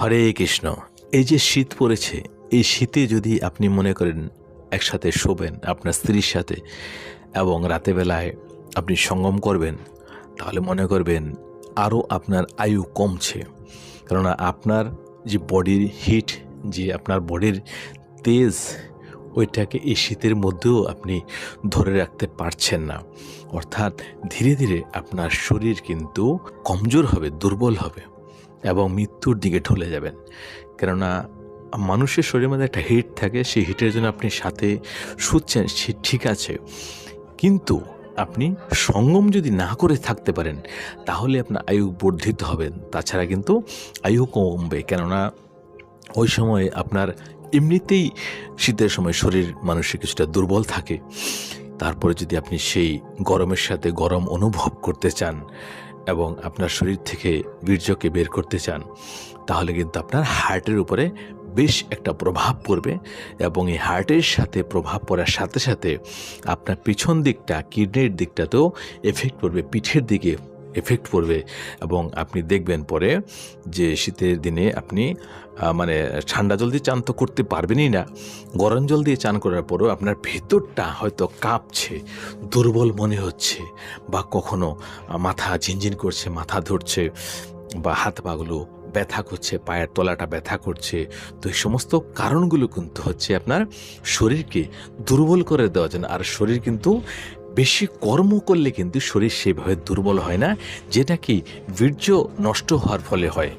হরে কৃষ্ণ। এই যে শীত পড়েছে, এই শীতে যদি আপনি মনে করেন একসাথে শোবেন আপনার স্ত্রীর সাথে এবং রাতেবেলায় আপনি সঙ্গম করবেন, তাহলে মনে করবেন আরও আপনার আয়ু কমছে। কেননা আপনার যে বডির হিট, যে আপনার বডির তেজ, ওইটাকে এই শীতের মধ্যেও আপনি ধরে রাখতে পারছেন না। অর্থাৎ ধীরে ধীরে আপনার শরীর কিন্তু কমজোর হবে, দুর্বল হবে। এবং মৃত্যুর দিকে ঢলে যাবেন। কেননা মানুষের শরীরের মধ্যে একটা হিট থাকে, সেই হিটের জন্য আপনি সাথে শুচ্ছেন, সে ঠিক আছে। কিন্তু আপনি সঙ্গম যদি না করে থাকতে পারেন, তাহলে আপনার আয়ু বর্ধিত হবেন তাছাড়া কিন্তু আয়ু কমবে। কেননা ওই সময় আপনার এমনিতেই শীতের সময় শরীর মানুষের কিছুটা দুর্বল থাকে। তারপরে যদি আপনি সেই গরমের সাথে গরম অনুভব করতে চান এবং আপনার শরীর থেকে বীর্যকে বের করতে চান, তাহলে কিন্তু আপনার হার্টের উপরে বেশ একটা প্রভাব পড়বে এবং এই হার্টের সাথে প্রভাব পড়ার সাথে সাথে আপনার পিছন দিকটা, কিডনির দিকটাতেও এফেক্ট পড়বে, পিঠের দিকে এফেক্ট পড়বে এবং আপনি দেখবেন পরে যে শীতের দিনে আপনি মানে ঠান্ডা জল দিয়ে চান তো করতে পারবেনই না। গরম জল দিয়ে চান করার পরেও আপনার ভেতরটা হয়তো কাঁপছে, দুর্বল মনে হচ্ছে বা কখনো মাথা ঝিনঝিন করছে, মাথা ধরছে বা হাত পাগুলো ব্যথা করছে, পায়ের তলাটা ব্যথা করছে। তো এই সমস্ত কারণগুলো কিন্তু হচ্ছে আপনার শরীরকে দুর্বল করে দেওয়ার জন্য। আর শরীর কিন্তু বেশি কর্ম করলে কিন্তু শরীর সেভাবে দুর্বল হয় না, যেটা কি বীর্য নষ্ট হওয়ার ফলে হয়।